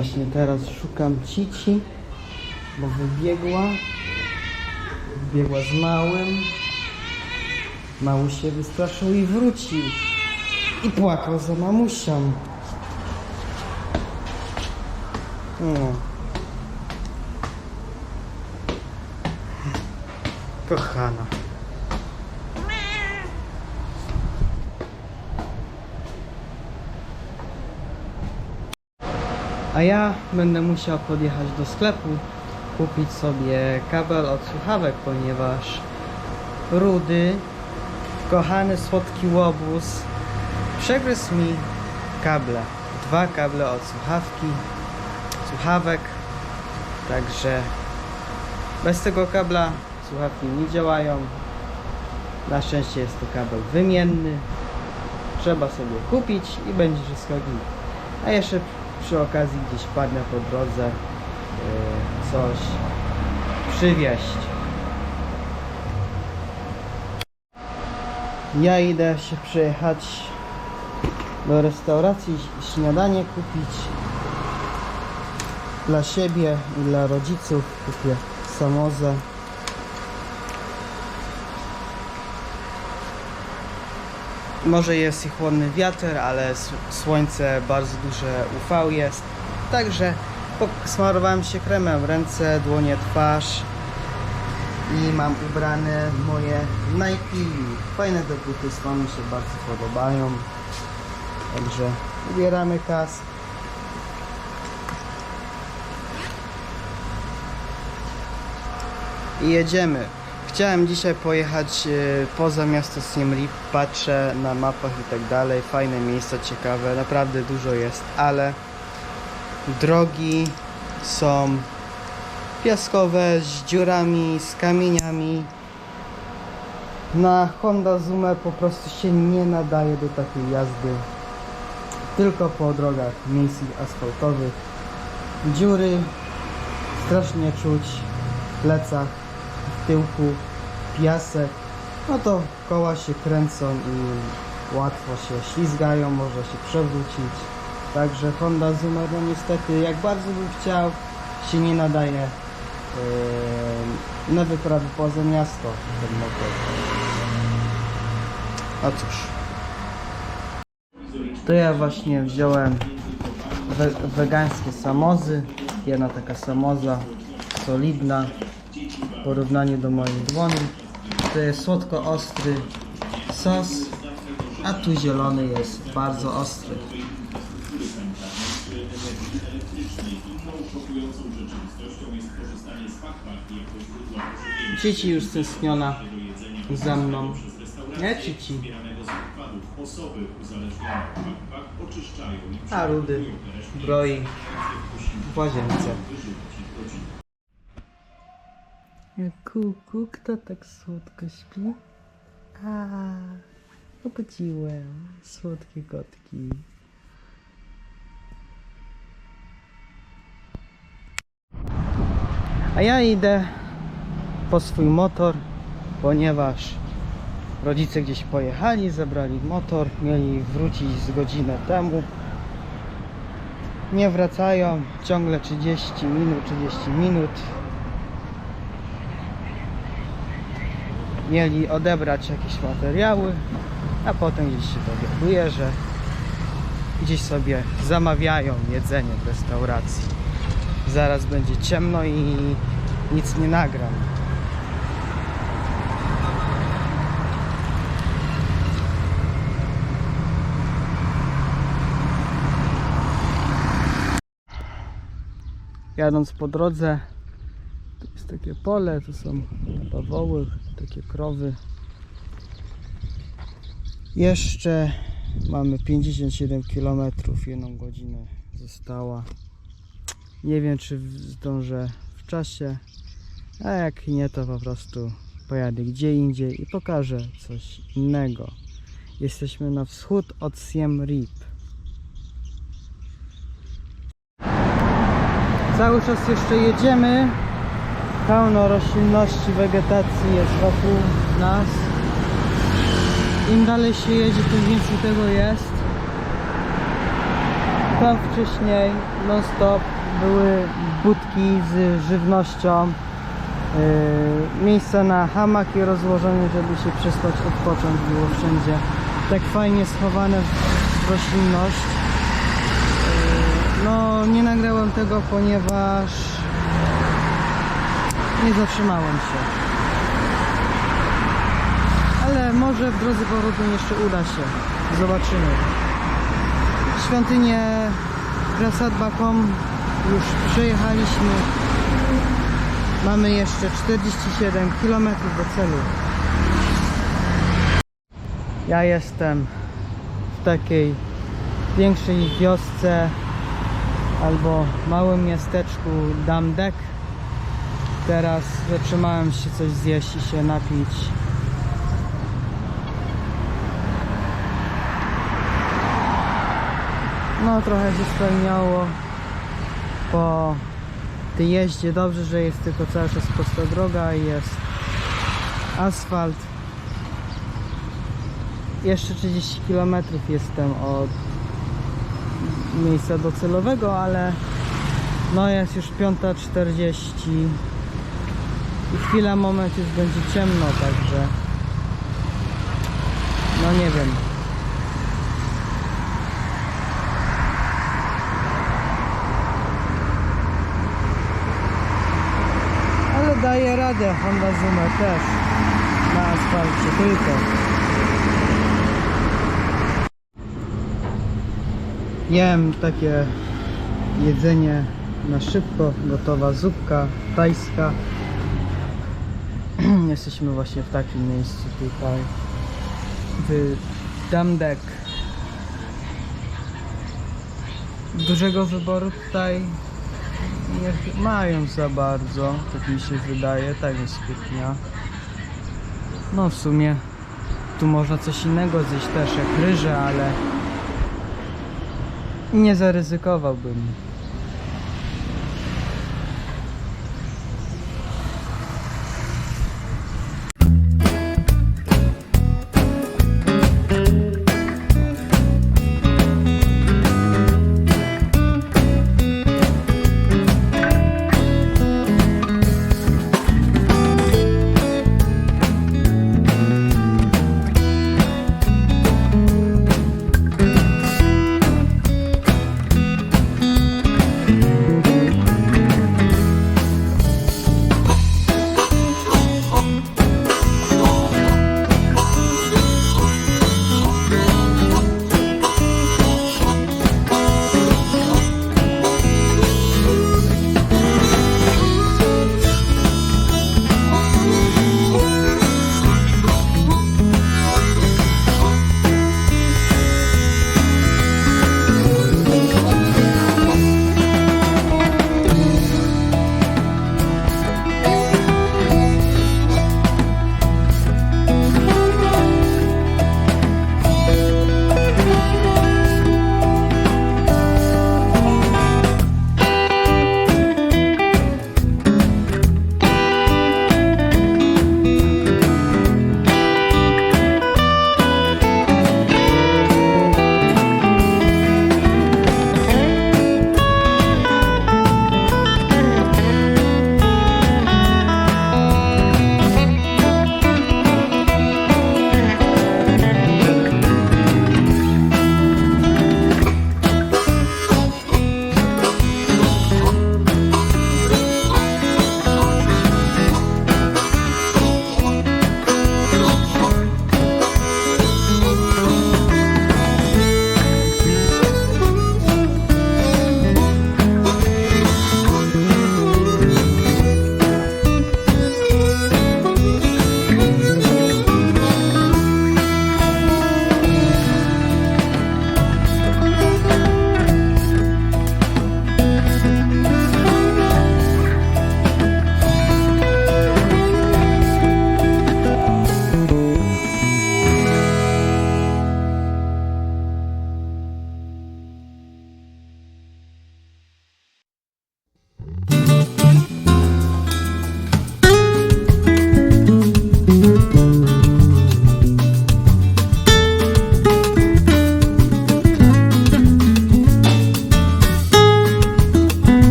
Właśnie teraz szukam Cici, bo wybiegła. Wybiegła z małym. Mały się wystraszył i wrócił. I płakał za mamusią. No. Kochana. A ja będę musiał podjechać do sklepu, kupić sobie kabel od słuchawek, ponieważ Rudy, kochany słodki łobuz, przegryzł mi kable. Dwa kable od słuchawki, słuchawek. Także bez tego kabla słuchawki nie działają. Na szczęście jest to kabel wymienny. Trzeba sobie kupić i będzie wszystko git. A jeszcze przy okazji gdzieś padnę po drodze yy, coś przywieźć. Ja idę się przejechać do restauracji, śniadanie kupić dla siebie i dla rodziców. Kupię samozę. Może jest i chłodny wiatr, ale słońce bardzo duże UV jest. Także smarowałem się kremem ręce, dłonie, twarz i mam ubrane moje Nike. Fajne te buty, słony się bardzo podobają. Także ubieramy kask. I jedziemy. Chciałem dzisiaj pojechać e, poza miasto Siem Reap. Patrzę na mapach i tak dalej. Fajne miejsca, ciekawe. Naprawdę dużo jest, ale drogi są piaskowe, z dziurami, z kamieniami. Na Honda Zoomę po prostu się nie nadaje do takiej jazdy. Tylko po drogach miejskich, asfaltowych. Dziury strasznie czuć w plecach, tyłku, piasek. No to koła się kręcą i łatwo się ślizgają, może się przewrócić. Także Honda Zoomer, no niestety, jak bardzo bym chciał, się nie nadaje yy, na wyprawy poza miasto ten motor. A cóż. To ja właśnie wziąłem we, wegańskie samozy. Jedna taka samoza solidna porównaniu do mojej dłoni. To jest słodko-ostry sos, a tu zielony jest bardzo ostry. Cici już stęskniona za mną. Nie Cici. A Rudy broi w łazience. Kuku, kto tak słodko śpi? A, obudziłem słodkie kotki. A ja idę po swój motor, ponieważ rodzice gdzieś pojechali, zabrali motor, mieli wrócić z godzinę temu. Nie wracają, ciągle 30 minut, 30 minut. Mieli odebrać jakieś materiały, a potem gdzieś się dowiaduje, że gdzieś sobie zamawiają jedzenie w restauracji. Zaraz będzie ciemno i nic nie nagram. Jadąc po drodze, jest takie pole, tu są bawoły, takie krowy. Jeszcze mamy 57 km, jedną godzinę została. Nie wiem, czy zdążę w czasie, a jak nie, to po prostu pojadę gdzie indziej i pokażę coś innego. Jesteśmy na wschód od Siem Reap. Cały czas jeszcze jedziemy. Pełno roślinności, wegetacji jest wokół nas. Im dalej się jedzie, tym więcej tego jest. Tam wcześniej non stop były budki z żywnością. Yy, miejsca na hamaki rozłożone, żeby się przespać, odpocząć było wszędzie. Tak fajnie schowane w, roślinność. Yy, no nie nagrałem tego, ponieważ nie zatrzymałem się. Ale może w drodze powrotnej jeszcze uda się. Zobaczymy. Świątynię Prasadba.com już przejechaliśmy. Mamy jeszcze 47 km do celu. Ja jestem w takiej większej wiosce albo małym miasteczku Damdek. Teraz zatrzymałem się coś zjeść i się napić. No trochę się spełniało po tej jeździe. Dobrze, że jest tylko cały czas prosta droga i jest asfalt. Jeszcze 30 km jestem od miejsca docelowego, ale no jest już 5.40 i chwila, moment już będzie ciemno, także no nie wiem. Ale daje radę Honda Zuma też na asfalcie tylko. Jem takie jedzenie na szybko, gotowa zupka tajska. Jesteśmy właśnie w takim miejscu tutaj w Damdek. Dużego wyboru tutaj nie mają za bardzo, tak mi się wydaje, tak jest kuchnia. No w sumie tu można coś innego zjeść też jak ryże, ale nie zaryzykowałbym.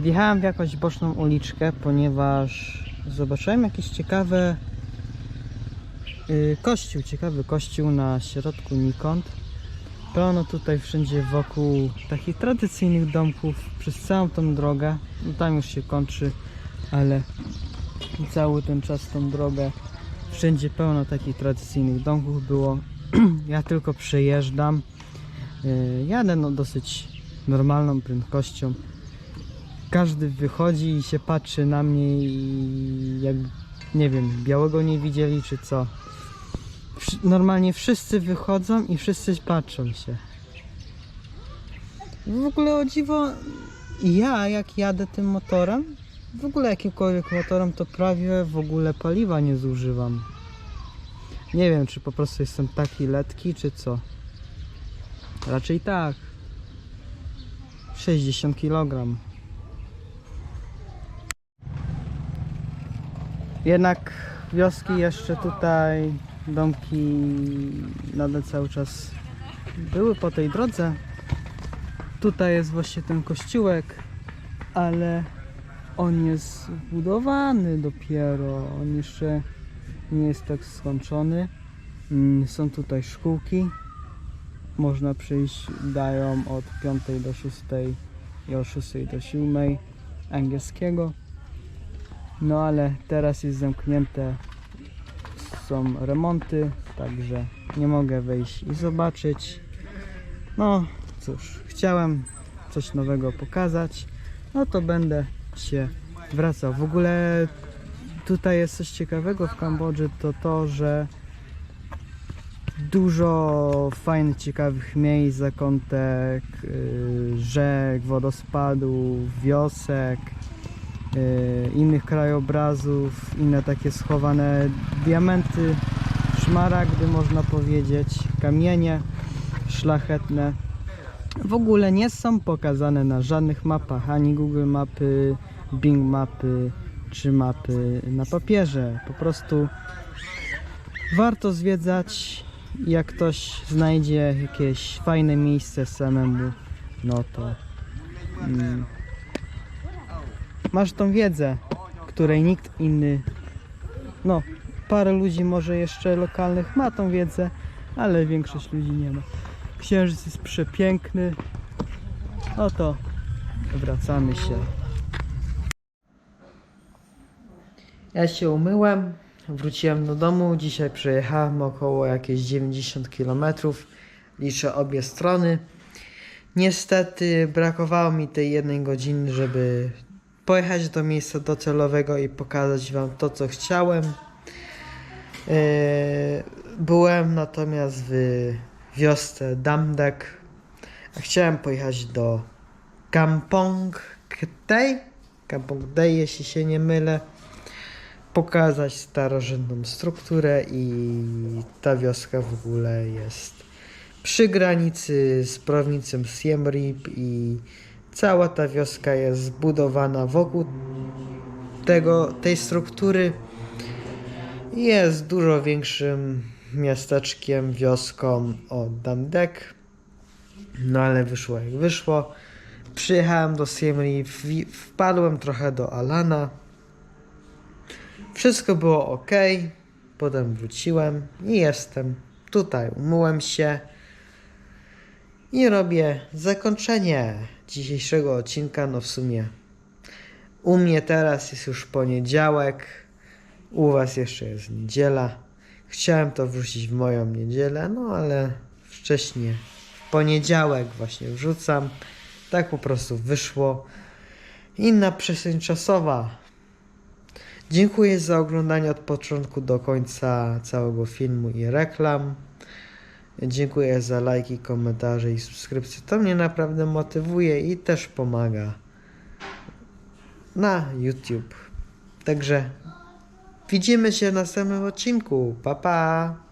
Wjechałem w jakąś boczną uliczkę, ponieważ zobaczyłem jakieś ciekawe yy, kościół, ciekawy kościół na środku Nikąd. Pełno tutaj wszędzie wokół takich tradycyjnych domków przez całą tą drogę. No tam już się kończy, ale cały ten czas tą drogę wszędzie pełno takich tradycyjnych domków było. ja tylko przejeżdżam. Yy, jadę no dosyć normalną prędkością każdy wychodzi i się patrzy na mnie i jak nie wiem, białego nie widzieli czy co. Normalnie wszyscy wychodzą i wszyscy patrzą się. W ogóle o dziwo, ja jak jadę tym motorem, w ogóle jakimkolwiek motorem, to prawie w ogóle paliwa nie zużywam. Nie wiem, czy po prostu jestem taki letki, czy co. Raczej tak. 60 kg. Jednak wioski jeszcze tutaj, domki nadal cały czas były po tej drodze. Tutaj jest właśnie ten kościółek, ale on jest budowany dopiero. On jeszcze nie jest tak skończony. Mm, Są tutaj szkółki. Można przyjść, dają od 5 do 6 i od 6 do 7 angielskiego. No ale teraz jest zamknięte, są remonty, także nie mogę wejść i zobaczyć. No cóż, chciałem coś nowego pokazać, no to będę się wracał. W ogóle tutaj jest coś ciekawego w Kambodży, to to, że dużo fajnych, ciekawych miejsc, zakątek, yy, rzek, wodospadów, wiosek, innych krajobrazów, inne takie schowane diamenty, szmaragdy można powiedzieć, kamienie szlachetne. W ogóle nie są pokazane na żadnych mapach, ani Google Mapy, Bing Mapy, czy mapy na papierze. Po prostu warto zwiedzać. Jak ktoś znajdzie jakieś fajne miejsce samemu, no to mm, masz tą wiedzę, której nikt inny, no parę ludzi może jeszcze lokalnych ma tą wiedzę, ale większość ludzi nie ma. Księżyc jest przepiękny. No to wracamy się. Ja się umyłem, wróciłem do domu. Dzisiaj przejechałem około jakieś 90 km. Liczę obie strony. Niestety brakowało mi tej jednej godziny, żeby pojechać do miejsca docelowego i pokazać Wam to, co chciałem. Yy, Byłem natomiast w wiosce Damdek. A Chciałem pojechać do Kampong Ktej. Kampong Day, jeśli się nie mylę. Pokazać starożytną strukturę i ta wioska w ogóle jest przy granicy z prowincją Siem Reap i cała ta wioska jest zbudowana wokół tego, tej struktury jest dużo większym miasteczkiem, wioską od Dandek. No ale wyszło jak wyszło. Przyjechałem do Siem Reap, wwi- wpadłem trochę do Alana. Wszystko było ok. Potem wróciłem i jestem tutaj. Umyłem się i robię zakończenie dzisiejszego odcinka. No w sumie u mnie teraz jest już poniedziałek, u Was jeszcze jest niedziela. Chciałem to wrzucić w moją niedzielę, no ale wcześniej. W poniedziałek właśnie wrzucam. Tak po prostu wyszło. Inna przestrzeń czasowa. Dziękuję za oglądanie od początku do końca całego filmu i reklam. Dziękuję za lajki, komentarze i subskrypcje. To mnie naprawdę motywuje i też pomaga na YouTube. Także widzimy się w następnym odcinku. Pa pa!